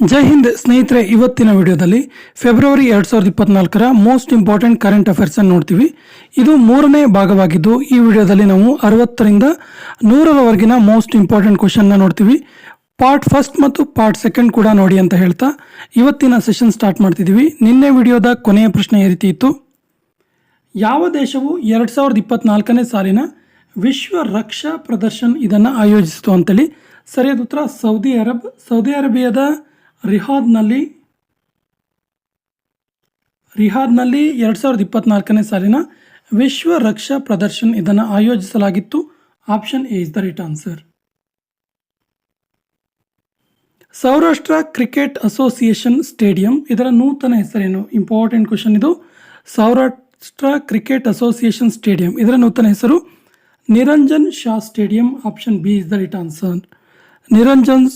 ಜೈ ಹಿಂದ್ ಸ್ನೇಹಿತರೆ, ಇವತ್ತಿನ ವಿಡಿಯೋದಲ್ಲಿ ಫೆಬ್ರವರಿ ಎರಡು ಸಾವಿರದ ಇಪ್ಪತ್ನಾಲ್ಕರ ಮೋಸ್ಟ್ ಇಂಪಾರ್ಟೆಂಟ್ ಕರೆಂಟ್ ಅಫೇರ್ಸ್ ಅನ್ನು ನೋಡ್ತೀವಿ. ಇದು ಮೂರನೇ ಭಾಗವಾಗಿದ್ದು, ಈ ವಿಡಿಯೋದಲ್ಲಿ ನಾವು ಅರವತ್ತರಿಂದ ನೂರರವರೆಗಿನ ಮೋಸ್ಟ್ ಇಂಪಾರ್ಟೆಂಟ್ ಕ್ವಶನ್ನ ನೋಡ್ತೀವಿ. ಪಾರ್ಟ್ ಫಸ್ಟ್ ಮತ್ತು ಪಾರ್ಟ್ ಸೆಕೆಂಡ್ ಕೂಡ ನೋಡಿ ಅಂತ ಹೇಳ್ತಾ ಇವತ್ತಿನ ಸೆಷನ್ ಸ್ಟಾರ್ಟ್ ಮಾಡ್ತಿದ್ದೀವಿ ನಿನ್ನೆ ವಿಡಿಯೋದ ಕೊನೆಯ ಪ್ರಶ್ನೆ ಈ ರೀತಿ ಇತ್ತು. ಯಾವ ದೇಶವು ಎರಡು ಸಾವಿರದ ಇಪ್ಪತ್ನಾಲ್ಕನೇ ಸಾಲಿನ ವಿಶ್ವ ರಕ್ಷಾ ಪ್ರದರ್ಶನ್ ಇದನ್ನು ಆಯೋಜಿಸಿತು ಅಂತೇಳಿ. ಸರಿಯಾದ ಉತ್ತರ, ಸೌದಿ ಅರಬ್, ಸೌದಿ ಅರೇಬಿಯಾದ ರಿಹಾದ್ನಲ್ಲಿ ರಿಹಾದ್ನಲ್ಲಿ ಎರಡು ಸಾವಿರದ ಇಪ್ಪತ್ನಾಲ್ಕನೇ ಸಾಲಿನ ವಿಶ್ವ ರಕ್ಷಾ ಪ್ರದರ್ಶನ್ ಇದನ್ನು ಆಯೋಜಿಸಲಾಗಿತ್ತು. Option A is the right answer. Saurashtra cricket association stadium, ಇದರ ನೂತನ ಹೆಸರೇನು? ಇಂಪಾರ್ಟೆಂಟ್ ಕ್ವಶನ್ ಇದು. ಸೌರಾಷ್ಟ್ರ ಕ್ರಿಕೆಟ್ ಅಸೋಸಿಯೇಷನ್ ಸ್ಟೇಡಿಯಂ, ಇದರ ನೂತನ ಹೆಸರು Niranjan Shah stadium. Option B is the right answer. Niranjan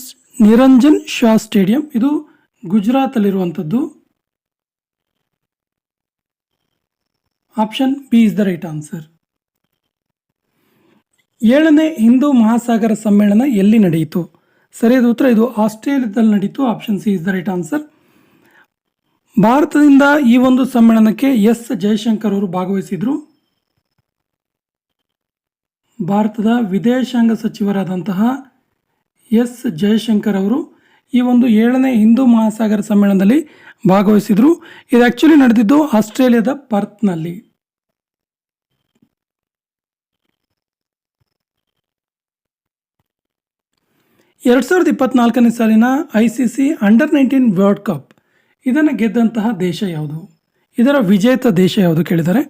Niranjan Shah stadium. ಇದು ಗುಜರಾತಲ್ಲಿರುವಂಥದ್ದು. Option B is the right answer. ಏಳನೇ ಹಿಂದೂ ಮಹಾಸಾಗರ ಸಮ್ಮೇಳನ ಎಲ್ಲಿ ನಡೆಯಿತು? ಸರಿಯಾದ ಉತ್ತರ, ಇದು ಆಸ್ಟ್ರೇಲಿಯಾದಲ್ಲಿ ನಡೆಯಿತು. Option C is the right answer. ಭಾರತದಿಂದ ಈ ಒಂದು ಸಮ್ಮೇಳನಕ್ಕೆ ಎಸ್ ಜಯಶಂಕರ್ ಅವರು ಭಾಗವಹಿಸಿದರು. ಭಾರತದ ವಿದೇಶಾಂಗ ಸಚಿವರಾದಂತಹ ಎಸ್ ಜಯಶಂಕರ್ ಅವರು ಈ ಒಂದು ಏಳನೇ ಹಿಂದೂ ಮಹಾಸಾಗರ ಸಮ್ಮೇಳನದಲ್ಲಿ ಭಾಗವಹಿಸಿದರು. ಇದು ಆ್ಯಕ್ಚುಲಿ ನಡೆದಿದ್ದು ಆಸ್ಟ್ರೇಲಿಯಾದ ಪರ್ತ್ನಲ್ಲಿ. ಎರಡು ಸಾವಿರದ ಇಪ್ಪತ್ನಾಲ್ಕನೇ ಸಾಲಿನ I C C under nineteen World Cup. ಇದನ್ನು ಗೆದ್ದಂತಹ ದೇಶ ಯಾವುದು? ಇದರ ವಿಜೇತ ದೇಶ ಯಾವುದು ಕೇಳಿದರೆ?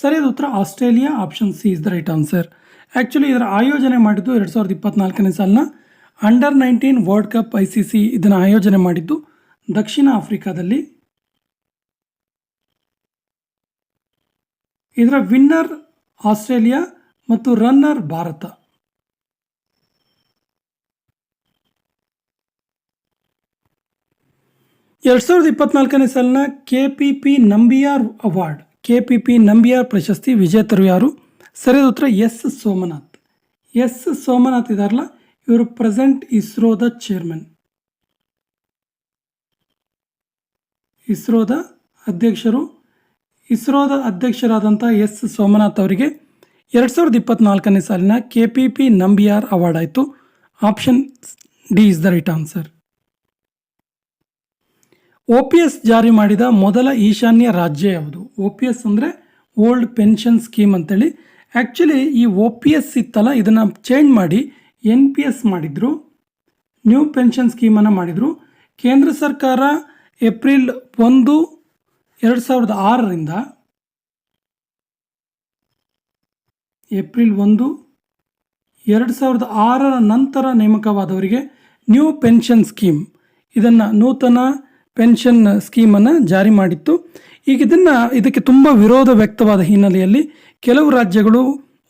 ಸರಿಯಾದ ಉತ್ತರ Australia, option C is the right answer. Actually ಇದರ ಆಯೋಜನೆ ಮಾಡಿದ್ದು ಎರಡು ಸಾವಿರದ ಇಪ್ಪತ್ನಾಲ್ಕನೇ ಸಾಲಿನ under nineteen World Cup I C C ಇದನ್ನು ಆಯೋಜನೆ ಮಾಡಿದ್ದು ದಕ್ಷಿಣ ಆಫ್ರಿಕಾದಲ್ಲಿ. ಇದರ ವಿನ್ನರ್ ಆಸ್ಟ್ರೇಲಿಯಾ ಮತ್ತು ರನ್ನರ್ ಭಾರತ. ಎರಡು ಸಾವಿರದ ಇಪ್ಪತ್ನಾಲ್ಕನೇ ಸಾಲಿನ K P P Nambiar award. K P P Nambiar ಪ್ರಶಸ್ತಿ ವಿಜೇತರು ಯಾರು? ಸರಿಯಾದ ಉತ್ತರ ಎಸ್ ಸೋಮನಾಥ್. ಎಸ್ ಸೋಮನಾಥ್ ಇದಾರಲ್ಲ? ಇವರು ಪ್ರೆಸೆಂಟ್ ಇಸ್ರೋದ ಚೇರ್ಮನ್. ಇಸ್ರೋದ ಅಧ್ಯಕ್ಷರು. ಇಸ್ರೋದ ಅಧ್ಯಕ್ಷರಾದಂಥ ಎಸ್ ಸೋಮನಾಥ್ ಅವರಿಗೆ ಎರಡು ಸಾವಿರದ ಇಪ್ಪತ್ನಾಲ್ಕನೇ ಸಾಲಿನ K P P Nambiar award ಆಯಿತು. Option D is the right answer. O P S ಜಾರಿ ಮಾಡಿದ ಮೊದಲ ಈಶಾನ್ಯ ರಾಜ್ಯ ಯಾವುದು? ಒ ಪಿ ಎಸ್ ಅಂದರೆ ಓಲ್ಡ್ ಪೆನ್ಷನ್ ಸ್ಕೀಮ್ ಅಂತೇಳಿ. ಆ್ಯಕ್ಚುಲಿ ಈ ಒ ಪಿ ಎಸ್ ಇತ್ತಲ್ಲ ಇದನ್ನು ಚೇಂಜ್ ಮಾಡಿ ಎನ್ ಪಿ ಎಸ್ ಮಾಡಿದರು, ನ್ಯೂ ಪೆನ್ಷನ್ ಸ್ಕೀಮನ್ನು ಮಾಡಿದರು. ಕೇಂದ್ರ ಸರ್ಕಾರ ಏಪ್ರಿಲ್ ಒಂದು, ಎರಡು ಸಾವಿರದ ಆರರಿಂದ ಏಪ್ರಿಲ್ ಒಂದು, ಎರಡು ಸಾವಿರದ ಆರರ ನಂತರ ನೇಮಕವಾದವರಿಗೆ ನ್ಯೂ ಪೆನ್ಷನ್ ಸ್ಕೀಮ್. ಇದನ್ನು ನೂತನ ಪೆನ್ಷನ್ ಸ್ಕೀಮನ್ನು ಜಾರಿ ಮಾಡಿತ್ತು. ಈಗ ಇದನ್ನು ಇದಕ್ಕೆ ತುಂಬ ವಿರೋಧ ವ್ಯಕ್ತವಾದ ಹಿನ್ನೆಲೆಯಲ್ಲಿ ಕೆಲವು ರಾಜ್ಯಗಳು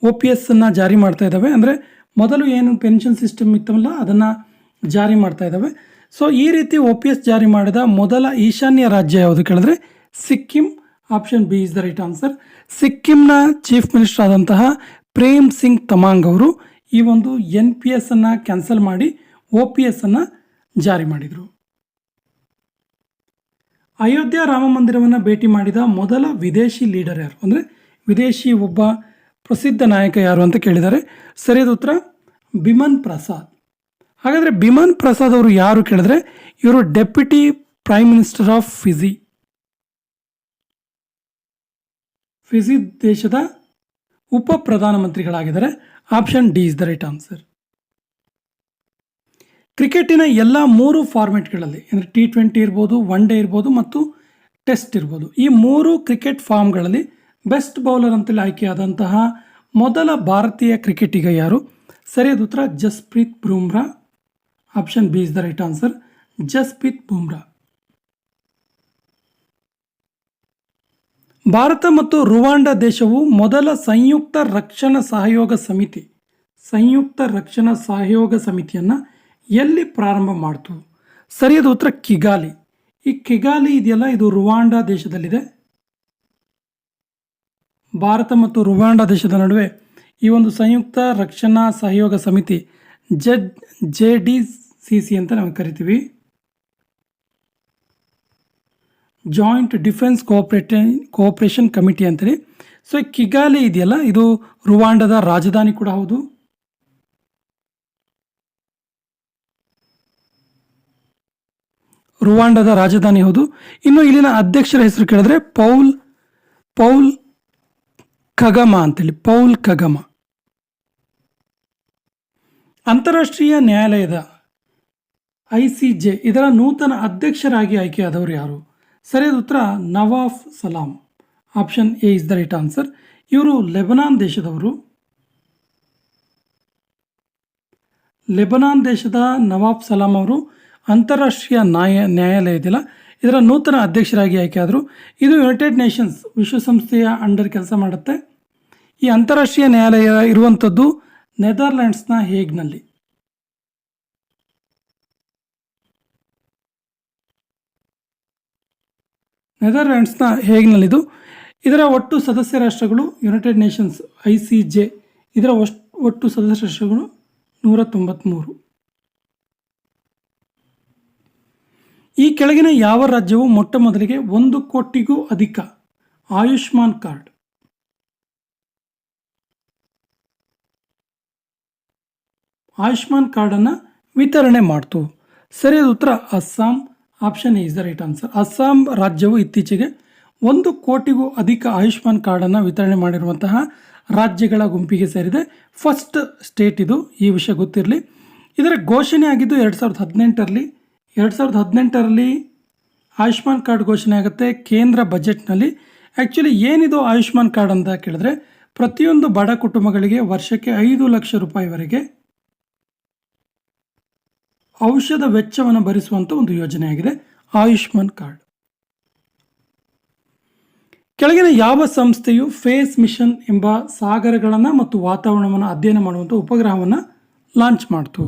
ಒ ಪಿ ಎಸ್ಸನ್ನು ಜಾರಿ ಮಾಡ್ತಾ ಇದ್ದಾವೆ. ಅಂದರೆ ಮೊದಲು ಏನು ಪೆನ್ಷನ್ ಸಿಸ್ಟಮ್ ಇತ್ತಲ್ಲ, ಅದನ್ನು ಜಾರಿ ಮಾಡ್ತಾ ಇದ್ದಾವೆ. ಸೊ ಈ ರೀತಿ ಒ ಪಿ ಎಸ್ ಜಾರಿ ಮಾಡಿದ ಮೊದಲ ಈಶಾನ್ಯ ರಾಜ್ಯ ಯಾವುದು ಕೇಳಿದ್ರೆ, Sikkim. Option B is the right answer ಸಿಕ್ಕಿಂನ chief minister ಆದಂತಹ ಪ್ರೇಮ್ ಸಿಂಗ್ ತಮಾಂಗ್ ಅವರು ಈ ಒಂದು ಎನ್ ಪಿ ಎಸ್ ಅನ್ನು ಕ್ಯಾನ್ಸಲ್ ಮಾಡಿ ಒ ಪಿ ಎಸ್ ಅನ್ನು ಜಾರಿ ಮಾಡಿದರು. ಅಯೋಧ್ಯ ರಾಮ ಮಂದಿರವನ್ನು ಭೇಟಿ ಮಾಡಿದ ಮೊದಲ ವಿದೇಶಿ ಲೀಡರ್ ಯಾರು? ಅಂದರೆ ವಿದೇಶಿ ಒಬ್ಬ ಪ್ರಸಿದ್ಧ ನಾಯಕ ಯಾರು ಅಂತ ಕೇಳಿದ್ದಾರೆ ಸರಿಯಾದ ಉತ್ತರ ಬಿಮನ್ ಪ್ರಸಾದ್. ಹಾಗಾದರೆ ಬಿಮನ್ ಪ್ರಸಾದ್ ಅವರು ಯಾರು ಕೇಳಿದ್ರೆ ಇವರು deputy prime minister of Fiji. Fiji ದೇಶದ ಉಪ ಪ್ರಧಾನಮಂತ್ರಿಗಳಾಗಿದ್ದಾರೆ. Option D is the right answer. ಕ್ರಿಕೆಟಿನ ಎಲ್ಲ ಮೂರು ಫಾರ್ಮೆಟ್ಗಳಲ್ಲಿ ಅಂದರೆ ಟಿ ಟ್ವೆಂಟಿ ಇರ್ಬೋದು, ಒನ್ ಡೇ ಇರ್ಬೋದು ಮತ್ತು ಟೆಸ್ಟ್ ಇರ್ಬೋದು. ಈ ಮೂರು ಕ್ರಿಕೆಟ್ ಫಾರ್ಮ್ಗಳಲ್ಲಿ ಬೆಸ್ಟ್ ಬೌಲರ್ ಅಂತೇಳಿ ಆಯ್ಕೆಯಾದಂತಹ ಮೊದಲ ಭಾರತೀಯ ಕ್ರಿಕೆಟಿಗ ಯಾರು? ಸರಿಯಾದ ಉತ್ತರ, Jasprit Bumrah. Option B is the right answer Jasprit Bumrah. Bharat ಮತ್ತು ರುವಾಂಡ ದೇಶವು ಮೊದಲ ಸಂಯುಕ್ತ ರಕ್ಷಣಾ ಸಹಯೋಗ ಸಮಿತಿ. ಸಂಯುಕ್ತ ರಕ್ಷಣಾ ಸಹಯೋಗ ಸಮಿತಿಯನ್ನು ಎಲ್ಲಿ ಪ್ರಾರಂಭ ಮಾಡ್ತು? ಸರಿಯಾದ ಉತ್ತರ, ಕಿಗಾಲಿ. ಈ ಕಿಗಾಲಿ ಇದೆಯಲ್ಲ, ಇದು ರುವಾಂಡ ದೇಶದಲ್ಲಿದೆ. ಭಾರತ ಮತ್ತು ರುವಾಂಡ ದೇಶದ ನಡುವೆ ಈ ಒಂದು ಸಂಯುಕ್ತ ರಕ್ಷಣಾ ಸಹಯೋಗ ಸಮಿತಿ Z J D C C ಅಂತ ನಾವು ಕರಿತೀವಿ. Joint defence cooperation cooperation committee ಅಂತೇಳಿ. ಸೊ, ಕಿಗಾಲಿ ಇದೆಯಲ್ಲ? ಇದು ರುವಾಂಡದ ರಾಜಧಾನಿ ಕೂಡ ಹೌದು. ರುವಾಂಡದ ರಾಜಧಾನಿ ಹೌದು. ಇನ್ನು ಇಲ್ಲಿನ ಅಧ್ಯಕ್ಷರ ಹೆಸರು ಕೇಳಿದ್ರೆ ಪೌಲ್ ಪೌಲ್ ಖಗಮ ಅಂತೇಳಿ, ಪೌಲ್ ಖಗಮ ಅಂತಾರಾಷ್ಟ್ರೀಯ ನ್ಯಾಯಾಲಯದ ಐ ಸಿ ಜೆ, ಇದರ ನೂತನ ಅಧ್ಯಕ್ಷರಾಗಿ ಆಯ್ಕೆಯಾದವರು ಯಾರು? ಸರಿಯಾದ ಉತ್ತರ, Nawaf Salam. Option A is the right answer. ಇವರು ಲೆಬನಾನ್ ದೇಶದವರು. ಲೆಬನಾನ್ ದೇಶದ ನವಾಬ್ ಸಲಾಂ ಅವರು ಅಂತಾರಾಷ್ಟ್ರೀಯ ನ್ಯಾಯ ನ್ಯಾಯಾಲಯದಿಲ್ಲ, ಇದರ ನೂತನ ಅಧ್ಯಕ್ಷರಾಗಿ ಆಯ್ಕೆಯಾದರು. ಇದು ಯುನೈಟೆಡ್ ನೇಷನ್ಸ್ ವಿಶ್ವಸಂಸ್ಥೆಯ ಅಂಡರ್ ಕೆಲಸ ಮಾಡುತ್ತೆ. ಈ ಅಂತಾರಾಷ್ಟ್ರೀಯ ನ್ಯಾಯಾಲಯ ಇರುವಂಥದ್ದು ನೆದರ್ಲ್ಯಾಂಡ್ಸ್ನ ಹೇಗ್ನಲ್ಲಿ. ನೆದರ್ಲ್ಯಾಂಡ್ಸ್ನ ಹೇಗ್ನಲ್ಲಿದು? ಇದರ ಒಟ್ಟು ಸದಸ್ಯ ರಾಷ್ಟ್ರಗಳು United Nations, I C J. ಇದರ ಒಟ್ಟು ಸದಸ್ಯ ರಾಷ್ಟ್ರಗಳು ನೂರ ತೊಂಬತ್ತ್ಮೂರು ಈ ಕೆಳಗಿನ ಯಾವ ರಾಜ್ಯವು ಮೊಟ್ಟ ಮೊದಲಿಗೆ ಒಂದು ಕೋಟಿಗೂ ಅಧಿಕ ಆಯುಷ್ಮಾನ್ ಕಾರ್ಡ್? ಆಯುಷ್ಮಾನ್ ಕಾರ್ಡನ್ನು ವಿತರಣೆ ಮಾಡ್ತು. ಸರಿಯಾದ ಉತ್ತರ Assam. Option is the right answer Assam ರಾಜ್ಯವು ಇತ್ತೀಚೆಗೆ ಒಂದು ಕೋಟಿಗೂ ಅಧಿಕ ಆಯುಷ್ಮಾನ್ ಕಾರ್ಡನ್ನು ವಿತರಣೆ ಮಾಡಿರುವಂತಹ ರಾಜ್ಯಗಳ ಗುಂಪಿಗೆ ಸೇರಿದೆ. ಫಸ್ಟ್ ಸ್ಟೇಟ್ ಇದು. ಈ ವಿಷಯ ಗೊತ್ತಿರಲಿ. ಇದರ ಘೋಷಣೆ ಆಗಿದ್ದು ಎರಡು ಸಾವಿರದ ಹದಿನೆಂಟರಲ್ಲಿ, ಎರಡು ಸಾವಿರದ ಹದಿನೆಂಟರಲ್ಲಿ ಆಯುಷ್ಮಾನ್ ಕಾರ್ಡ್ ಘೋಷಣೆ ಆಗುತ್ತೆ ಕೇಂದ್ರ ಬಜೆಟ್ನಲ್ಲಿ. ಆ್ಯಕ್ಚುಲಿ ಏನಿದು ಆಯುಷ್ಮಾನ್ ಕಾರ್ಡ್ ಅಂತ ಕೇಳಿದ್ರೆ ಪ್ರತಿಯೊಂದು ಬಡ ಕುಟುಂಬಗಳಿಗೆ ವರ್ಷಕ್ಕೆ ಐದು ಲಕ್ಷ ರೂಪಾಯಿವರೆಗೆ ಔಷಧ ವೆಚ್ಚವನ್ನು ಭರಿಸುವಂಥ ಒಂದು ಯೋಜನೆಯಾಗಿದೆ, ಆಯುಷ್ಮಾನ್ ಕಾರ್ಡ್. ಕೆಳಗಿನ ಯಾವ ಸಂಸ್ಥೆಯು ಫೇಸ್ ಮಿಷನ್ ಎಂಬ ಸಾಗರಗಳನ್ನು ಮತ್ತು ವಾತಾವರಣವನ್ನು ಅಧ್ಯಯನ ಮಾಡುವಂಥ ಉಪಗ್ರಹವನ್ನು ಲಾಂಚ್ ಮಾಡ್ತು.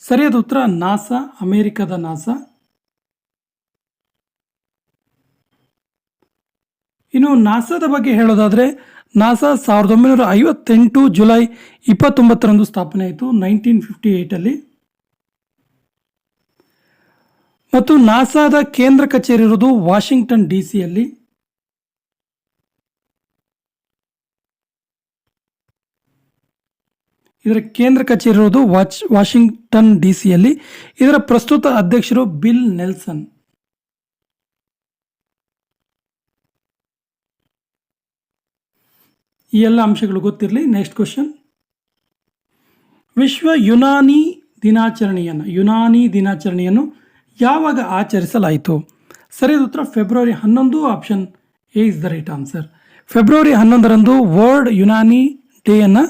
ಸರಿಯಾದ ಉತ್ತರ, ನಾಸಾ, ಅಮೆರಿಕದ ನಾಸಾ. ಇನ್ನು ನಾಸಾದ ಬಗ್ಗೆ ಹೇಳೋದಾದರೆ, ನಾಸಾ ಸಾವಿರದ ಒಂಬೈನೂರ ಐವತ್ತೆಂಟು ಜುಲೈ ಇಪ್ಪತ್ತೊಂಬತ್ತರಂದು ಸ್ಥಾಪನೆ ಆಯಿತು, ನೈನ್ಟೀನ್ ಫಿಫ್ಟಿ ಏಯ್ಟಲ್ಲಿ ಮತ್ತು ನಾಸಾದ ಕೇಂದ್ರ ಕಚೇರಿ ಇರೋದು ವಾಷಿಂಗ್ಟನ್ ಡಿ ಸಿಯಲ್ಲಿ ಇದರ ಕೇಂದ್ರ ಕಚೇರಿ ಇರೋದು ವಾಚ್, ವಾಷಿಂಗ್ಟನ್ ಡಿ ಸಿಯಲ್ಲಿ ಇದರ ಪ್ರಸ್ತುತ ಅಧ್ಯಕ್ಷರು ಬಿಲ್ ನೆಲ್ಸನ್. ಈ ಎಲ್ಲ ಅಂಶಗಳು ಗೊತ್ತಿರಲಿ. Next question. ವಿಶ್ವ ಯುನಾನಿ ದಿನಾಚರಣೆಯನ್ನು ಯುನಾನಿ ದಿನಾಚರಣೆಯನ್ನು ಯಾವಾಗ ಆಚರಿಸಲಾಯಿತು? ಸರಿಯಾದ ಉತ್ತರ ಫೆಬ್ರವರಿ ಹನ್ನೊಂದು option A is the right answer February ಹನ್ನೊಂದರಂದು ವರ್ಲ್ಡ್ ಯುನಾನಿ ಡೇಯನ್ನು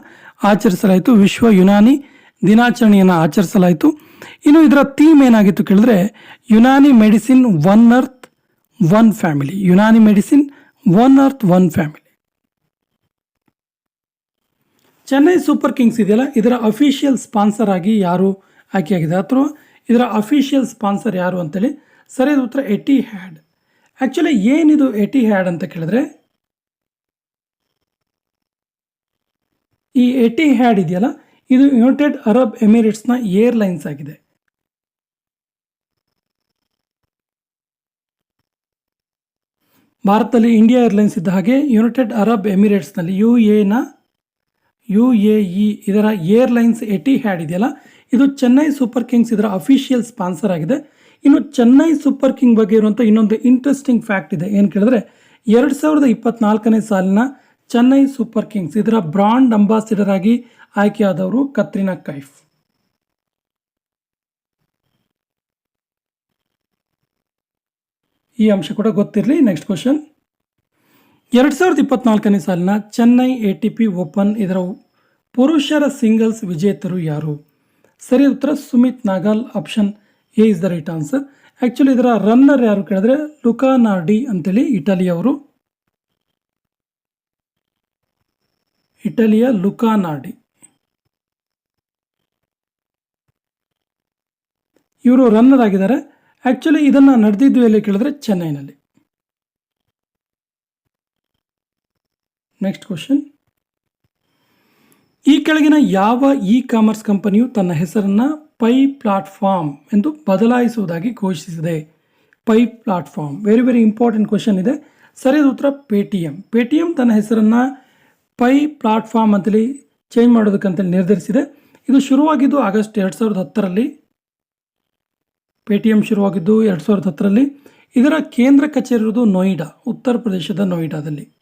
ಆಚರಿಸಲಾಯಿತು. ವಿಶ್ವ ಯುನಾನಿ ದಿನಾಚರಣೆಯನ್ನು ಆಚರಿಸಲಾಯಿತು. ಇನ್ನು ಇದರ ಥೀಮ್ ಏನಾಗಿತ್ತು ಕೇಳಿದ್ರೆ Unani medicine one earth one family Unani medicine one earth one family Chennai Super Kings ಇದೆಯಲ್ಲ? ಇದರ ಅಫಿಷಿಯಲ್ ಸ್ಪಾನ್ಸರ್ ಆಗಿ ಯಾರು ಆಯ್ಕೆಯಾಗಿದೆ ಅಥವಾ ಇದರ ಅಫಿಷಿಯಲ್ ಸ್ಪಾನ್ಸರ್ ಯಾರು ಅಂತೇಳಿ? ಸರಿಯಾದ ಉತ್ತರ ಎಟಿ ಹ್ಯಾಡ್ ಆ್ಯಕ್ಚುಲಿ ಏನಿದು ಎಟಿ ಹ್ಯಾಡ್ ಅಂತ ಕೇಳಿದ್ರೆ, ಈ ಎಟಿ ಹ್ಯಾಡ್ ಇದೆಯಲ್ಲ, ಇದು ಯುನೈಟೆಡ್ ಅರಬ್ ಎಮಿರೇಟ್ಸ್ನ ಏರ್ಲೈನ್ಸ್ ಆಗಿದೆ. ಭಾರತದಲ್ಲಿ ಇಂಡಿಯಾ ಏರ್ಲೈನ್ಸ್ ಇದ್ದ ಹಾಗೆ United Arab ಎಮಿರೇಟ್ಸ್ನಲ್ಲಿ U N U A E, ಇದರ ಏರ್ಲೈನ್ಸ್ ಎಟಿ ಹ್ಯಾಡ್ ಇದೆಯಲ್ಲ? ಇದು ಚೆನ್ನೈ ಸೂಪರ್ ಕಿಂಗ್ಸ್ ಇದರ ಅಫಿಷಿಯಲ್ ಸ್ಪಾನ್ಸರ್ ಆಗಿದೆ. ಇನ್ನು ಚೆನ್ನೈ ಸೂಪರ್ ಕಿಂಗ್ ಬಗ್ಗೆ ಇರುವಂಥ ಇನ್ನೊಂದು ಇಂಟ್ರೆಸ್ಟಿಂಗ್ ಫ್ಯಾಕ್ಟ್ ಇದೆ. ಏನು ಕೇಳಿದ್ರೆ, ಎರಡು ಸಾವಿರದ ಇಪ್ಪತ್ನಾಲ್ಕನೇ ಸಾಲಿನ ಚೆನ್ನೈ ಸೂಪರ್ ಕಿಂಗ್ಸ್ ಇದರ ಬ್ರಾಂಡ್ ಅಂಬಾಸಿಡರ್ ಆಗಿ ಆಯ್ಕೆಯಾದವರು ಕತ್ರಿನಾ ಕೈಫ್. ಈ ಅಂಶ ಕೂಡ ಗೊತ್ತಿರಲಿ. ನೆಕ್ಸ್ಟ್ ಕ್ವಶನ್ ಎರಡು ಸಾವಿರದ ಇಪ್ಪತ್ನಾಲ್ಕನೇ ಸಾಲಿನ Chennai A T P Open ಇದರ ಪುರುಷರ ಸಿಂಗಲ್ಸ್ ವಿಜೇತರು ಯಾರು? ಸರಿ ಉತ್ತರ, Sumit Nagal, option A is the right answer. Actually ಇದರ ರನ್ನರ್ ಯಾರು ಕೇಳಿದ್ರೆ, ಲುಕಾ ನಾರ್ಡಿ ಅಂತೇಳಿ ಇಟಲಿಯವರು. ಇಟಲಿಯ ಲುಕಾ ನಾರ್ಡಿ. ಇವರು ರನ್ನರ್ ಆಗಿದ್ದಾರೆ. ಆ್ಯಕ್ಚುಲಿ ಇದನ್ನು ನಡೆದಿದ್ದು ಎಲ್ಲಿ ಕೇಳಿದ್ರೆ, ಚೆನ್ನೈನಲ್ಲಿ. ನೆಕ್ಸ್ಟ್ ಕ್ವಶನ್ ಈ ಕೆಳಗಿನ ಯಾವ ಇ ಕಾಮರ್ಸ್ ಕಂಪನಿಯು ತನ್ನ ಹೆಸರನ್ನು ಪೈ ಪ್ಲಾಟ್ಫಾರ್ಮ್ ಎಂದು ಬದಲಾಯಿಸುವುದಾಗಿ ಘೋಷಿಸಿದೆ? Pi platform very very important question ಇದೆ. ಸರಿಯಾದ ಉತ್ತರ ಪೇಟಿಎಂ ಪೇಟಿಎಂ ತನ್ನ ಹೆಸರನ್ನು ಪೈ ಪ್ಲಾಟ್ಫಾರ್ಮ್ ಅಂತೇಳಿ ಚೇಂಜ್ ಮಾಡೋದಕ್ಕಂತೇಳಿ ನಿರ್ಧರಿಸಿದೆ. ಇದು ಶುರುವಾಗಿದ್ದು ಆಗಸ್ಟ್ ಎರಡು ಸಾವಿರದ ಹತ್ತರಲ್ಲಿ. ಪೇಟಿಎಂ ಶುರುವಾಗಿದ್ದು ಎರಡು ಸಾವಿರದ ಹತ್ತರಲ್ಲಿ. ಇದರ ಕೇಂದ್ರ ಕಚೇರಿ ಇರುವುದು ನೋಯ್ಡಾ ಉತ್ತರ ಪ್ರದೇಶದ ನೋಯ್ಡಾದಲ್ಲಿ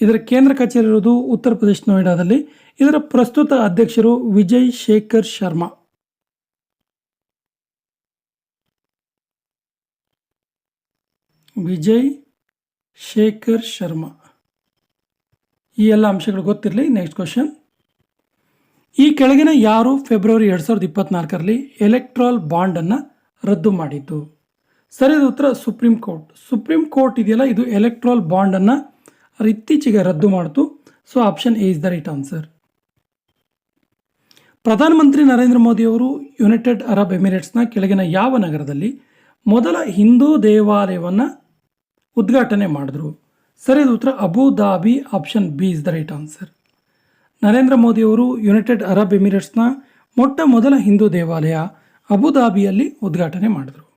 ಇದರ ಕೇಂದ್ರ ಕಚೇರಿ ಇರುವುದು ಉತ್ತರ ಪ್ರದೇಶ ನೋಯ್ಡಾದಲ್ಲಿ. ಇದರ ಪ್ರಸ್ತುತ ಅಧ್ಯಕ್ಷರು ವಿಜಯ್ ಶೇಖರ್ ಶರ್ಮಾ. ವಿಜಯ್ ಶೇಖರ್ ಶರ್ಮಾ. ಈ ಎಲ್ಲ ಅಂಶಗಳು ಗೊತ್ತಿರಲಿ ನೆಕ್ಸ್ಟ್ ಕ್ವಶನ್ ಈ ಕೆಳಗಿನ ಯಾರು ಫೆಬ್ರವರಿ ಎರಡು ಸಾವಿರದ ಇಪ್ಪತ್ನಾಲ್ಕರಲ್ಲಿ ಎಲೆಕ್ಟ್ರಾಲ್ ಬಾಂಡನ್ನು ರದ್ದು ಮಾಡಿದ್ದು? ಸರಿಯಾದ ಉತ್ತರ ಸುಪ್ರೀಂ ಕೋರ್ಟ್. ಸುಪ್ರೀಂ ಕೋರ್ಟ್ ಇದೆಯಲ್ಲ, ಇದು ಎಲೆಕ್ಟ್ರಾಲ್ ಬಾಂಡನ್ನು ಇತ್ತೀಚೆಗೆ ರದ್ದು ಮಾಡಿತು. So option A is the right answer ಪ್ರಧಾನಮಂತ್ರಿ ನರೇಂದ್ರ ಮೋದಿ ಅವರು ಯುನೈಟೆಡ್ ಅರಬ್ ಎಮಿರೇಟ್ಸ್ನ ಕೆಳಗಿನ ಯಾವ ನಗರದಲ್ಲಿ ಮೊದಲ ಹಿಂದೂ ದೇವಾಲಯವನ್ನು ಉದ್ಘಾಟನೆ ಮಾಡಿದ್ರು? ಸರಿಯಾದ ಉತ್ತರ. Abu Dhabi option B is the right answer Narendra Modi ಅವರು ಯುನೈಟೆಡ್ ಅರಬ್ ಎಮಿರೇಟ್ಸ್ನ ಮೊಟ್ಟ ಮೊದಲ ಹಿಂದೂ ದೇವಾಲಯ ಅಬುಧಾಬಿಯಲ್ಲಿ ಉದ್ಘಾಟನೆ ಮಾಡಿದರು.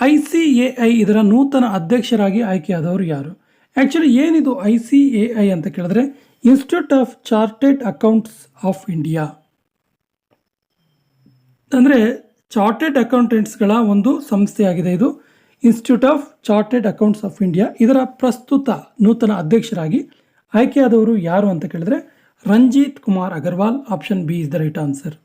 ಐ ಸಿ ಎ ಐ ಇದರ ನೂತನ ಅಧ್ಯಕ್ಷರಾಗಿ ಆಯ್ಕೆಯಾದವರು ಯಾರು? ಆ್ಯಕ್ಚುಲಿ ಏನಿದು ಐ ಸಿ ಎ ಐ ಅಂತ ಕೇಳಿದ್ರೆ Institute of Chartered Accounts of India ಅಂದರೆ ಚಾರ್ಟೆಡ್ ಅಕೌಂಟೆಂಟ್ಸ್ಗಳ ಒಂದು ಸಂಸ್ಥೆಯಾಗಿದೆ ಇದು. Institute of Chartered Accounts of India ಇದರ ಪ್ರಸ್ತುತ ನೂತನ ಅಧ್ಯಕ್ಷರಾಗಿ ಆಯ್ಕೆಯಾದವರು ಯಾರು ಅಂತ ಕೇಳಿದ್ರೆ Ranjit Kumar Agarwal option B is the right answer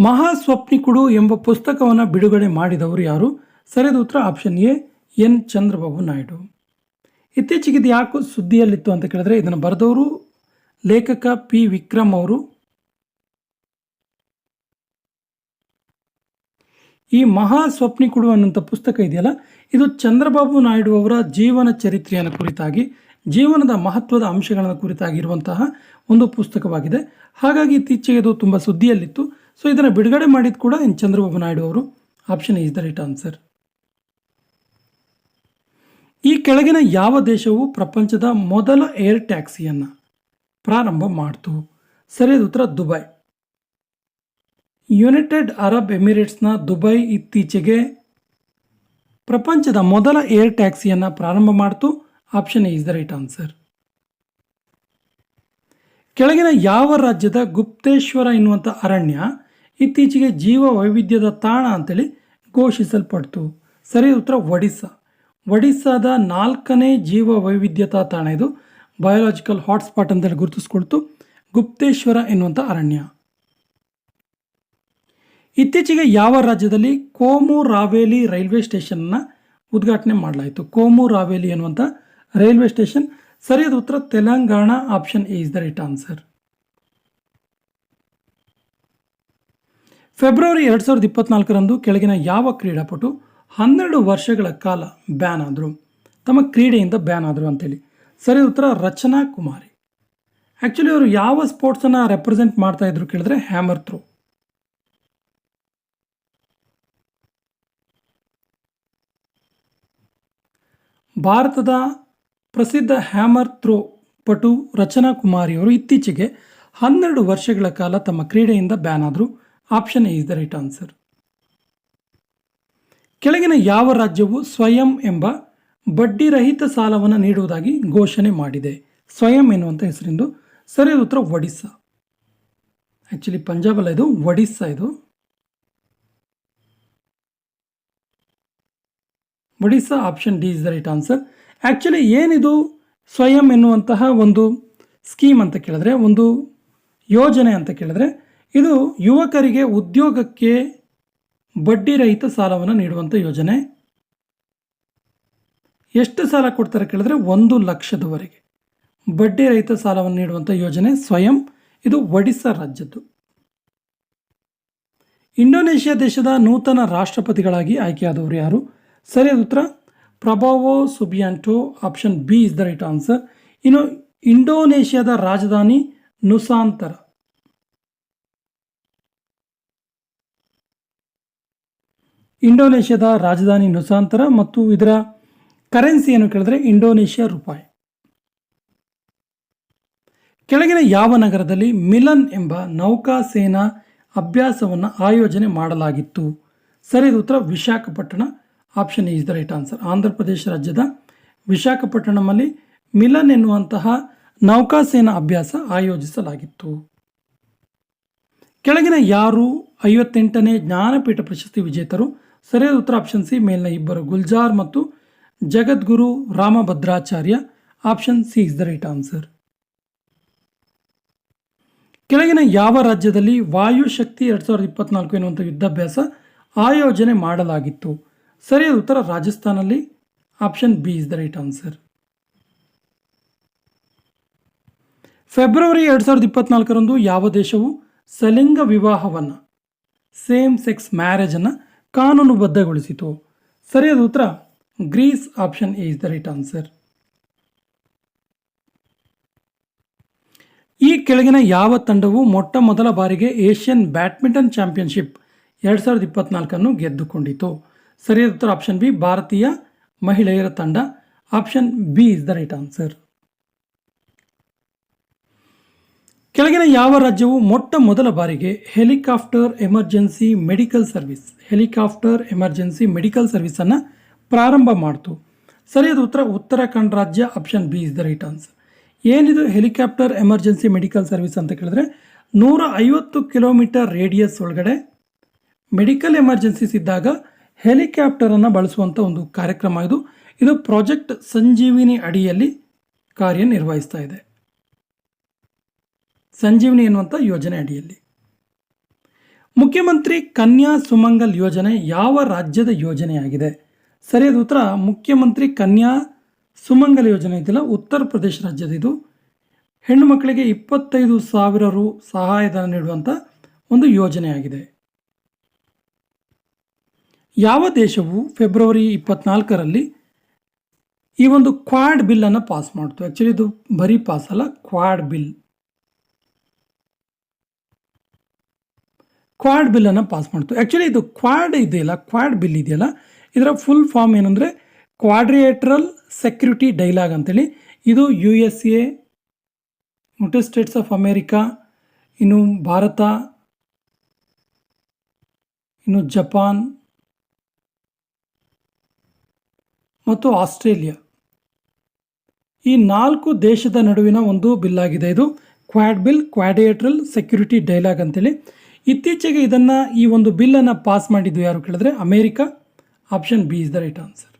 ಮಹಾಸ್ವಪ್ನಿಕುಡು ಎಂಬ ಪುಸ್ತಕವನ್ನು ಬಿಡುಗಡೆ ಮಾಡಿದವರು ಯಾರು? ಸರಿಯಾದ ಉತ್ತರ option A, N. Chandrababu Naidu. ಇತ್ತೀಚೆಗೆ ಇದು ಯಾಕೋ ಸುದ್ದಿಯಲ್ಲಿತ್ತು ಅಂತ ಕೇಳಿದ್ರೆ ಇದನ್ನು ಬರೆದವರು ಲೇಖಕ ಪಿ. ವಿಕ್ರಮ್ ಅವರು. ಈ ಮಹಾ ಸ್ವಪ್ನಿಕುಡು ಅನ್ನುವಂಥ ಪುಸ್ತಕ ಇದೆಯಲ್ಲ? ಇದು ಚಂದ್ರಬಾಬು ನಾಯ್ಡು ಅವರ ಜೀವನ ಚರಿತ್ರೆಯನ್ನು ಕುರಿತಾಗಿ, ಜೀವನದ ಮಹತ್ವದ ಅಂಶಗಳನ್ನು ಕುರಿತಾಗಿರುವಂತಹ ಒಂದು ಪುಸ್ತಕವಾಗಿದೆ. ಹಾಗಾಗಿ ಇತ್ತೀಚೆಗೆ ಇದು ತುಂಬ ಸುದ್ದಿಯಲ್ಲಿತ್ತು. ಸೊ ಇದನ್ನು ಬಿಡುಗಡೆ ಮಾಡಿದ ಕೂಡ ಎನ್ ಚಂದ್ರಬಾಬು ನಾಯ್ಡು ಅವರು. Option is the right answer ಈ ಕೆಳಗಿನ ಯಾವ ದೇಶವು ಪ್ರಪಂಚದ ಮೊದಲ ಏರ್ ಟ್ಯಾಕ್ಸಿಯನ್ನು ಪ್ರಾರಂಭ ಮಾಡ್ತು. ಸರಿಯಾದ ಉತ್ತರ, ದುಬೈ. ಯುನೈಟೆಡ್ ಅರಬ್ ಎಮಿರೇಟ್ಸ್ನ ದುಬೈ ಇತ್ತೀಚೆಗೆ ಪ್ರಪಂಚದ ಮೊದಲ ಏರ್ ಟ್ಯಾಕ್ಸಿಯನ್ನು ಪ್ರಾರಂಭ ಮಾಡ್ತು. Option is the right answer ಕೆಳಗಿನ ಯಾವ ರಾಜ್ಯದ ಗುಪ್ತೇಶ್ವರ ಎನ್ನುವಂಥ ಅರಣ್ಯ ಇತ್ತೀಚೆಗೆ ಜೀವ ವೈವಿಧ್ಯದ ತಾಣ ಅಂತೇಳಿ ಘೋಷಿಸಲ್ಪಡ್ತು. ಸರಿ ಉತ್ತರ ಒಡಿಸ್ಸಾ. ಒಡಿಸ್ಸಾದ ನಾಲ್ಕನೇ ಜೀವ ವೈವಿಧ್ಯತಾ ತಾಣ ಇದು. ಬಯೋಲಾಜಿಕಲ್ ಹಾಟ್ಸ್ಪಾಟ್ ಅಂತೇಳಿ ಗುರುತಿಸ್ಕೊಳ್ತು. ಗುಪ್ತೇಶ್ವರ ಎನ್ನುವಂಥ ಅರಣ್ಯ. ಇತ್ತೀಚೆಗೆ ಯಾವ ರಾಜ್ಯದಲ್ಲಿ ಕೋಮು ರಾವೇಲಿ ರೈಲ್ವೆ ಸ್ಟೇಷನ್ನ ಉದ್ಘಾಟನೆ ಮಾಡಲಾಯಿತು? ಕೋಮು ರಾವೇಲಿ ಎನ್ನುವಂಥ ರೈಲ್ವೆ ಸ್ಟೇಷನ್. ಸರಿಯಾದ ಉತ್ತರ Telangana, option A is the right answer. February ಎರಡು ಸಾವಿರದ ಇಪ್ಪತ್ನಾಲ್ಕರಂದು ಕೆಳಗಿನ ಯಾವ ಕ್ರೀಡಾಪಟು ಹನ್ನೆರಡು ವರ್ಷಗಳ ಕಾಲ ಬ್ಯಾನ್ ಆದರು? ತಮ್ಮ ಕ್ರೀಡೆಯಿಂದ ಬ್ಯಾನ್ ಆದರು ಅಂತೇಳಿ. ಸರಿ ಉತ್ತರ ರಚನಾ ಕುಮಾರಿ. ಆ್ಯಕ್ಚುಲಿ ಅವರು ಯಾವ ಸ್ಪೋರ್ಟ್ಸನ್ನು ರೆಪ್ರೆಸೆಂಟ್ ಮಾಡ್ತಾ ಇದ್ರು ಕೇಳಿದ್ರೆ ಹ್ಯಾಮರ್ ಥ್ರೋ. ಭಾರತದ ಪ್ರಸಿದ್ಧ ಹ್ಯಾಮರ್ ಥ್ರೋ ಪಟು ರಚನಾ ಕುಮಾರಿಯವರು ಇತ್ತೀಚೆಗೆ ಹನ್ನೆರಡು ವರ್ಷಗಳ ಕಾಲ ತಮ್ಮ ಕ್ರೀಡೆಯಿಂದ ಬ್ಯಾನ್ ಆದರು. Option A is the right answer ಕೆಳಗಿನ ಯಾವ ರಾಜ್ಯವು ಸ್ವಯಂ ಎಂಬ ಬಡ್ಡಿರಹಿತ ಸಾಲವನ್ನು ನೀಡುವುದಾಗಿ ಘೋಷಣೆ ಮಾಡಿದೆ. ಸ್ವಯಂ ಎನ್ನುವಂಥ ಹೆಸರಿಂದು. ಸರಿಯಾದ ಉತ್ತರ ಒಡಿಸ್ಸಾ. ಆ್ಯಕ್ಚುಲಿ ಅಲ್ಲ ಇದು, ಒಡಿಸ್ಸಾ ಇದು. Odisha option D is the right answer actually ಏನಿದು ಸ್ವಯಂ ಎನ್ನುವಂತಹ ಒಂದು ಸ್ಕೀಮ್ ಅಂತ ಕೇಳಿದ್ರೆ, ಒಂದು ಯೋಜನೆ ಅಂತ ಕೇಳಿದ್ರೆ ಇದು ಯುವಕರಿಗೆ ಉದ್ಯೋಗಕ್ಕೆ ಬಡ್ಡಿ ರಹಿತ ಸಾಲವನ್ನು ನೀಡುವಂಥ ಯೋಜನೆ. ಎಷ್ಟು ಸಾಲ ಕೊಡ್ತಾರೆ ಕೇಳಿದ್ರೆ ಒಂದು ಲಕ್ಷದವರೆಗೆ ಬಡ್ಡಿ ರಹಿತ ಸಾಲವನ್ನು ನೀಡುವಂಥ ಯೋಜನೆ ಸ್ವಯಂ, ಇದು ಒಡಿಸ್ಸಾ ರಾಜ್ಯದ್ದು. ಇಂಡೋನೇಷ್ಯಾ ದೇಶದ ನೂತನ ರಾಷ್ಟ್ರಪತಿಗಳಾಗಿ ಆಯ್ಕೆಯಾದವರು ಯಾರು? ಸರಿಯಾದ ಉತ್ತರ. Prabowo Subianto, option B is the right answer. ಇನ್ನು ಇಂಡೋನೇಷ್ಯಾದ ರಾಜಧಾನಿ ನುಸಾಂತರ. ಇಂಡೋನೇಷ್ಯಾದ ರಾಜಧಾನಿ ನುಸಾಂತರ ಮತ್ತು ಇದರ ಕರೆನ್ಸಿಯನ್ನು ಕೇಳಿದ್ರೆ ಇಂಡೋನೇಷ್ಯಾ ರೂಪಾಯಿ. ಕೆಳಗಿನ ಯಾವ ನಗರದಲ್ಲಿ ಮಿಲನ್ ಎಂಬ ನೌಕಾಸೇನಾ ಅಭ್ಯಾಸವನ್ನು ಆಯೋಜನೆ ಮಾಡಲಾಗಿತ್ತು? ಸರಿಯಾದ ಉತ್ತರ Visakhapatnam. Option is the right answer Andhra Pradesh ರಾಜ್ಯದ ವಿಶಾಖಪಟ್ಟಣಮಲ್ಲಿ ಮಿಲನ್ ಎನ್ನುವಂತಹ ನೌಕಾಸೇನಾ ಅಭ್ಯಾಸ ಆಯೋಜಿಸಲಾಗಿತ್ತು. ಕೆಳಗಿನ ಯಾರು ಐವತ್ತೆಂಟನೇ ಜ್ಞಾನಪೀಠ ಪ್ರಶಸ್ತಿ ವಿಜೇತರು? ಸರಿಯಾದ ಉತ್ತರ ಆಪ್ಷನ್ ಸಿ ಮೇಲಿನ ಇಬ್ಬರು ಗುಲ್ಜಾರ್ ಮತ್ತು Jagadguru Rambhadracharya. Option C is the right answer ಕೆಳಗಿನ ಯಾವ ರಾಜ್ಯದಲ್ಲಿ ವಾಯುಶಕ್ತಿ ಎರಡು ಸಾವಿರದ ಇಪ್ಪತ್ನಾಲ್ಕು ಎನ್ನುವಂಥ ಯುದ್ಧಾಭ್ಯಾಸ ಆಯೋಜನೆ ಮಾಡಲಾಗಿತ್ತು? ಸರಿಯಾದ ಉತ್ತರ ರಾಜಸ್ಥಾನಲ್ಲಿ. Option B is the right answer February ಎರಡು ಸಾವಿರದ ಇಪ್ಪತ್ನಾಲ್ಕರಂದು ಯಾವ ದೇಶವು ಸಲಿಂಗ ವಿವಾಹವನ್ನು ಸೇಮ್ ಸೆಕ್ಸ್ ಮ್ಯಾರೇಜನ್ನು ಕಾನೂನುಬದ್ಧಗೊಳಿಸಿತು ಸರಿಯಾದ ಉತ್ತರ, Greece option is the right answer. ಈ ಕೆಳಗಿನ ಯಾವ ತಂಡವು ಮೊಟ್ಟ ಮೊದಲ ಬಾರಿಗೆ ಏಷ್ಯನ್ ಬ್ಯಾಡ್ಮಿಂಟನ್ ಚಾಂಪಿಯನ್ಶಿಪ್ ಎರಡು ಸಾವಿರದ ಇಪ್ಪತ್ನಾಲ್ಕನ್ನು ಗೆದ್ದುಕೊಂಡಿತು. ಸರಿಯಾದ ಉತ್ತರ ಆಪ್ಷನ್ ಬಿ, ಭಾರತೀಯ ಮಹಿಳೆಯರ ತಂಡ. Option B is the right answer. ಕೆಳಗಿನ ಯಾವ ರಾಜ್ಯವು ಮೊಟ್ಟ ಮೊದಲ ಬಾರಿಗೆ helicopter emergency medical service, helicopter emergency medical ಸರ್ವಿಸನ್ನು ಪ್ರಾರಂಭ ಮಾಡಿತು. ಸರಿಯಾದ ಉತ್ತರ ಉತ್ತರಾಖಂಡ್ ರಾಜ್ಯ option B is the right answer. ಏನಿದು ಹೆಲಿಕಾಪ್ಟರ್ ಎಮರ್ಜೆನ್ಸಿ ಮೆಡಿಕಲ್ ಸರ್ವಿಸ್ ಅಂತ ಕೇಳಿದ್ರೆ ನೂರ ಐವತ್ತು ಕಿಲೋಮೀಟರ್ ರೇಡಿಯಸ್ ಒಳಗಡೆ ಮೆಡಿಕಲ್ ಎಮರ್ಜೆನ್ಸೀಸ್ ಇದ್ದಾಗ ಹೆಲಿಕಾಪ್ಟರನ್ನು ಬಳಸುವಂಥ ಒಂದು ಕಾರ್ಯಕ್ರಮ ಇದು. ಇದು ಪ್ರಾಜೆಕ್ಟ್ ಸಂಜೀವಿನಿ ಅಡಿಯಲ್ಲಿ ಕಾರ್ಯನಿರ್ವಹಿಸ್ತಾ ಇದೆ. ಸಂಜೀವಿನಿ ಎನ್ನುವಂಥ ಯೋಜನೆ ಅಡಿಯಲ್ಲಿ. ಮುಖ್ಯಮಂತ್ರಿ ಕನ್ಯಾ ಸುಮಂಗಲ್ ಯೋಜನೆ ಯಾವ ರಾಜ್ಯದ ಯೋಜನೆಯಾಗಿದೆ? ಸರಿಯಾದ ಉತ್ತರ ಮುಖ್ಯಮಂತ್ರಿ ಕನ್ಯಾ ಸುಮಂಗಲ್ ಯೋಜನೆ ಇದೆಯಲ್ಲ ಉತ್ತರ ಪ್ರದೇಶ ರಾಜ್ಯದ ಇದು. ಹೆಣ್ಣು ಮಕ್ಕಳಿಗೆ ಇಪ್ಪತ್ತೈದು ಸಾವಿರ ರು ಸಹಾಯಧನ ನೀಡುವಂಥ ಒಂದು ಯೋಜನೆಯಾಗಿದೆ. ಯಾವ ದೇಶವು ಫೆಬ್ರವರಿ ಇಪ್ಪತ್ನಾಲ್ಕರಲ್ಲಿ ಈ ಒಂದು ಕ್ವಾಡ್ ಬಿಲ್ಲನ್ನು ಪಾಸ್ ಮಾಡ್ತು? ಆ್ಯಕ್ಚುಲಿ ಇದು ಬರೀ ಪಾಸ್ ಅಲ್ಲ, ಕ್ವಾಡ್ ಬಿಲ್. ಕ್ವಾಡ್ ಬಿಲ್ಲನ್ನು ಪಾಸ್ ಮಾಡ್ತು. ಆ್ಯಕ್ಚುಲಿ ಇದು ಕ್ವಾಡ್ ಇದೆಯಲ್ಲ ಕ್ವಾಡ್ ಬಿಲ್ ಇದೆಯಲ್ಲ, ಇದರ ಫುಲ್ ಫಾರ್ಮ್ ಏನಂದರೆ ಕ್ವಾಡ್ರಿಯೇಟ್ರಲ್ ಸೆಕ್ಯೂರಿಟಿ ಡೈಲಾಗ್ ಅಂತೇಳಿ. ಇದು U S A United States of America ಇನ್ನು ಭಾರತ, ಇನ್ನು ಜಪಾನ್, ಮತ್ತು ಆಸ್ಟ್ರೇಲಿಯಾ. ಈ ನಾಲ್ಕು ದೇಶದ ನಡುವಿನ ಒಂದು ಬಿಲ್ ಆಗಿದೆ. ಇದು Quad bill Quadrilateral Security Dialogue ಅಂತೇಳಿ. ಇತ್ತೀಚೆಗೆ ಇದನ್ನು ಈ ಒಂದು ಬಿಲ್ಲನ್ನು ಪಾಸ್ ಮಾಡಿದ್ದು ಯಾರು ಕೇಳಿದ್ರೆ America. Option B is the right answer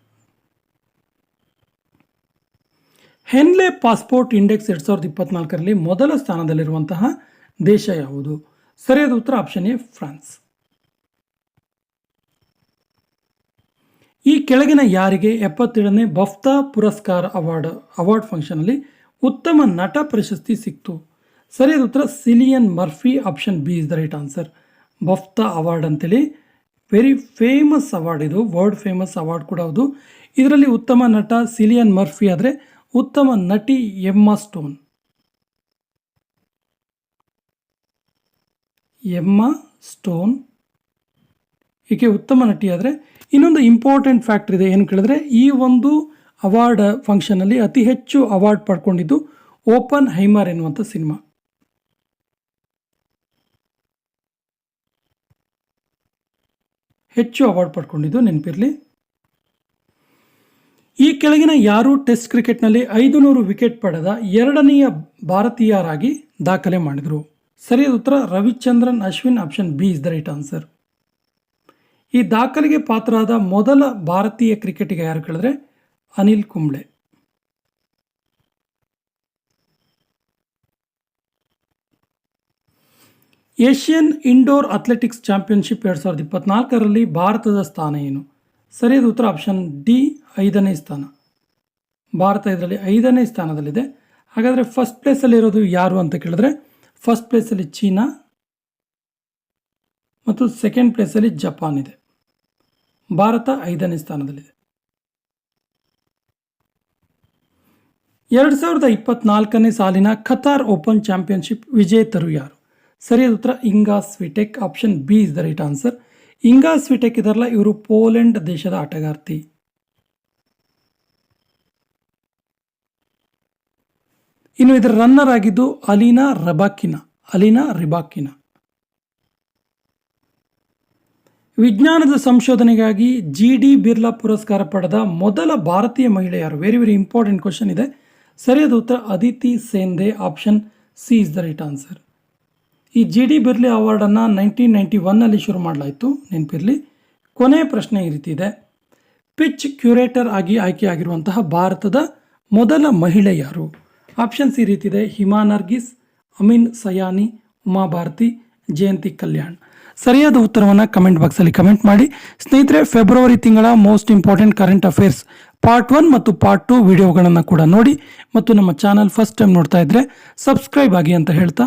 Henley Passport Index ಎರಡು ಸಾವಿರದ ಇಪ್ಪತ್ನಾಲ್ಕರಲ್ಲಿ ಮೊದಲ ಸ್ಥಾನದಲ್ಲಿರುವಂತಹ ದೇಶ ಯಾವುದು? ಸರಿಯಾದ ಉತ್ತರ ಆಪ್ಷನ್ ಎ ಫ್ರಾನ್ಸ್. ಈ ಕೆಳಗಿನ ಯಾರಿಗೆ ಎಪ್ಪತ್ತೇಳನೇ ಬಫ್ತಾ ಪುರಸ್ಕಾರ ಅವಾರ್ಡ್ ಅವಾರ್ಡ್ ಫಂಕ್ಷನಲ್ಲಿ ಉತ್ತಮ ನಟ ಪ್ರಶಸ್ತಿ ಸಿಕ್ತು? ಸರಿಯಾದ ಉತ್ತರ Cillian Murphy option B is the right answer. BAFTA award ಅಂತೇಳಿ. ವೆರಿ ಫೇಮಸ್ ಅವಾರ್ಡ್ ಇದು, ವರ್ಲ್ಡ್ ಫೇಮಸ್ ಅವಾರ್ಡ್ ಕೂಡ ಹೌದು ಇದರಲ್ಲಿ ಉತ್ತಮ ನಟ ಸಿಲಿಯನ್ ಮರ್ಫಿ ಆದರೆ ಉತ್ತಮ ನಟಿ ಎಮ್ಮಾ ಸ್ಟೋನ್. Emma stone. ಈಕೆ ಉತ್ತಮ ನಟಿ ಆದರೆ, ಇನ್ನೊಂದು ಇಂಪಾರ್ಟೆಂಟ್ ಫ್ಯಾಕ್ಟ್ರ್ ಇದೆ, ಏನು ಕೇಳಿದ್ರೆ, ಈ ಒಂದು ಅವಾರ್ಡ್ ಫಂಕ್ಷನಲ್ಲಿ ಅತಿ ಹೆಚ್ಚು ಅವಾರ್ಡ್ ಪಡ್ಕೊಂಡಿದ್ದು ಓಪನ್ ಹೈಮರ್ ಎನ್ನುವಂಥ ಸಿನಿಮಾ. ಹೆಚ್ಚು ಅವಾರ್ಡ್ ಪಡ್ಕೊಂಡಿದ್ದು ನೆನಪಿರಲಿ. ಈ ಕೆಳಗಿನ ಯಾರು ಟೆಸ್ಟ್ ಕ್ರಿಕೆಟ್ನಲ್ಲಿ ಐದು ನೂರು ವಿಕೆಟ್ ಪಡೆದ ಎರಡನೆಯ ಭಾರತೀಯರಾಗಿ ದಾಖಲೆ ಮಾಡಿದರು. ಸರಿಯಾದ ಉತ್ತರ Ravichandran, Ashwin option B is the right answer ಈ ದಾಖಲೆಗೆ ಪಾತ್ರರಾದ ಮೊದಲ ಭಾರತೀಯ ಕ್ರಿಕೆಟಿಗ ಯಾರು ಕೇಳಿದ್ರೆ Anil Kumble. Asian indoor athletics championship ಎರಡು ಸಾವಿರದ ಇಪ್ಪತ್ನಾಲ್ಕರಲ್ಲಿ ಭಾರತದ ಸ್ಥಾನ ಏನು? ಸರಿಯಾದ ಉತ್ತರ ಆಪ್ಷನ್ ಡಿ, ಐದನೇ ಸ್ಥಾನ. ಭಾರತ ಇದರಲ್ಲಿ ಐದನೇ ಸ್ಥಾನದಲ್ಲಿದೆ. ಹಾಗಾದರೆ ಫಸ್ಟ್ ಪ್ಲೇಸಲ್ಲಿರೋದು ಯಾರು ಅಂತ ಕೇಳಿದ್ರೆ ಫಸ್ಟ್ ಪ್ಲೇಸಲ್ಲಿ ಚೀನಾ ಮತ್ತು ಸೆಕೆಂಡ್ ಪ್ಲೇಸಲ್ಲಿ ಜಪಾನ್ ಇದೆ. ಭಾರತ ಐದನೇ ಸ್ಥಾನದಲ್ಲಿದೆ. ಎರಡು ಸಾವಿರದ ಇಪ್ಪತ್ನಾಲ್ಕನೇ ಸಾಲಿನ ಖತಾರ್ ಓಪನ್ ಚಾಂಪಿಯನ್ಶಿಪ್ ವಿಜೇತರು ಯಾರು? ಸರಿಯಾದ ಉತ್ತರ Iga Swiatek option B is the right answer. Iga Swiatek ಇದರಲ್ಲ ಇವರು ಪೋಲೆಂಡ್ ದೇಶದ ಆಟಗಾರ್ತಿ. ಇನ್ನು ಇದರ ರನ್ನರ್ ಆಗಿದ್ದು ಅಲೀನಾ ರಬಾಕಿನ, ಅಲೀನಾ ರಿಬಾಕಿನ. ವಿಜ್ಞಾನದ ಸಂಶೋಧನೆಗಾಗಿ ಜಿ ಡಿ ಬಿರ್ಲಾ ಪುರಸ್ಕಾರ ಪಡೆದ ಮೊದಲ ಭಾರತೀಯ ಮಹಿಳೆ ಯಾರು? ವೆರಿ ವೆರಿ ಇಂಪಾರ್ಟೆಂಟ್ ಕ್ವಶನ್ ಇದೆ. ಸರಿಯಾದ ಉತ್ತರ Aditi Sende option C is the right answer. ಈ ಜಿ ಡಿ ಬಿರ್ಲಿ ಅವಾರ್ಡನ್ನು ನೈನ್ಟೀನ್ ನೈಂಟಿ ಒನ್ನಲ್ಲಿ ಶುರು ಮಾಡಲಾಯಿತು. ನೆನಪಿರಲಿ? ಕೊನೆಯ ಪ್ರಶ್ನೆ ಈ ರೀತಿ ಇದೆ. ಪಿಚ್ ಕ್ಯೂರೇಟರ್ ಆಗಿ ಆಯ್ಕೆಯಾಗಿರುವಂತಹ ಭಾರತದ ಮೊದಲ ಮಹಿಳೆ ಯಾರು? ಆಪ್ಷನ್ಸ್ ಈ ರೀತಿ ಇದೆ. ಹಿಮಾ ನರ್ಗಿಸ್, ಅಮೀನ್ ಸಯಾನಿ, ಉಮಾ ಭಾರತಿ, ಜಯಂತಿ ಕಲ್ಯಾಣ್. ಸರಿಯಾದ ಉತ್ತರವನ್ನು ಕಮೆಂಟ್ ಬಾಕ್ಸಲ್ಲಿ ಕಮೆಂಟ್ ಮಾಡಿ. ಸ್ನೇಹಿತರೆ, ಫೆಬ್ರವರಿ ತಿಂಗಳ most important current affairs part one ಮತ್ತು ಪಾರ್ಟ್ ಟು ವಿಡಿಯೋಗಳನ್ನು ಕೂಡ ನೋಡಿ ಮತ್ತು ನಮ್ಮ ಚಾನಲ್ ಫಸ್ಟ್ ಟೈಮ್ ನೋಡ್ತಾ ಇದ್ದರೆ ಸಬ್ಸ್ಕ್ರೈಬ್ ಆಗಿ ಅಂತ ಹೇಳ್ತಾ